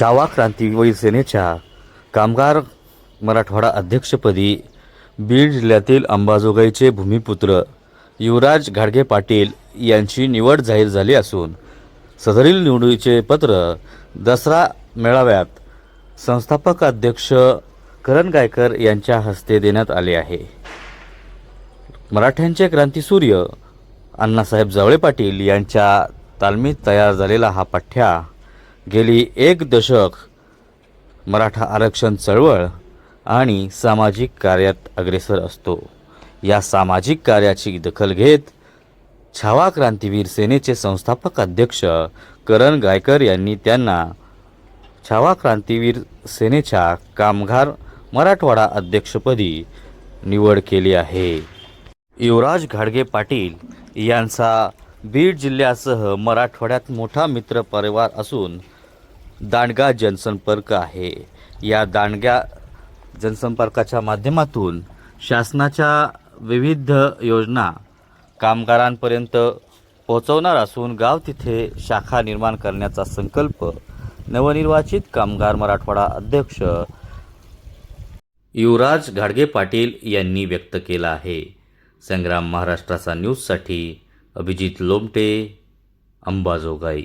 छावा क्रांतीवीर सेनेच्या कामगार मराठवाडा अध्यक्षपदी बीड जिल्ह्यातील अंबाजोगाईचे भूमिपुत्र युवराज घाडगे पाटील यांची निवड जाहीर झाली असून सदरील निवडीचे पत्र दसरा मेळाव्यात संस्थापक अध्यक्ष करण गायकर यांच्या हस्ते देण्यात आले आहे. मराठ्यांचे क्रांतीसूर्य अण्णासाहेब जावळे पाटील यांच्या तालमीत तयार झालेला हा पठ्ठ्या गेली एक दशक मराठा आरक्षण चळवळ आणि सामाजिक कार्यात अग्रेसर असतो. या सामाजिक कार्याची दखल घेत छावा क्रांतीवीर सेनेचे संस्थापक अध्यक्ष करण गायकर यांनी त्यांना छावा क्रांतीवीर सेनेच्या कामगार मराठवाडा अध्यक्षपदी निवड केली आहे. युवराज घाडगे पाटील यांचा बीड जिल्ह्यासह मराठवाड्यात मोठा मित्र परिवार असून दांडगा जनसंपर्क आहे. या दांडग्या जनसंपर्काच्या माध्यमातून शासनाच्या विविध योजना कामगारांपर्यंत पोहोचवणार असून गाव तिथे शाखा निर्माण करण्याचा संकल्प नवनिर्वाचित कामगार मराठवाडा अध्यक्ष युवराज घाडगे पाटील यांनी व्यक्त केला आहे. संग्राम महाराष्ट्राचा न्यूजसाठी अभिजित लोमटे अंबाजोगाई.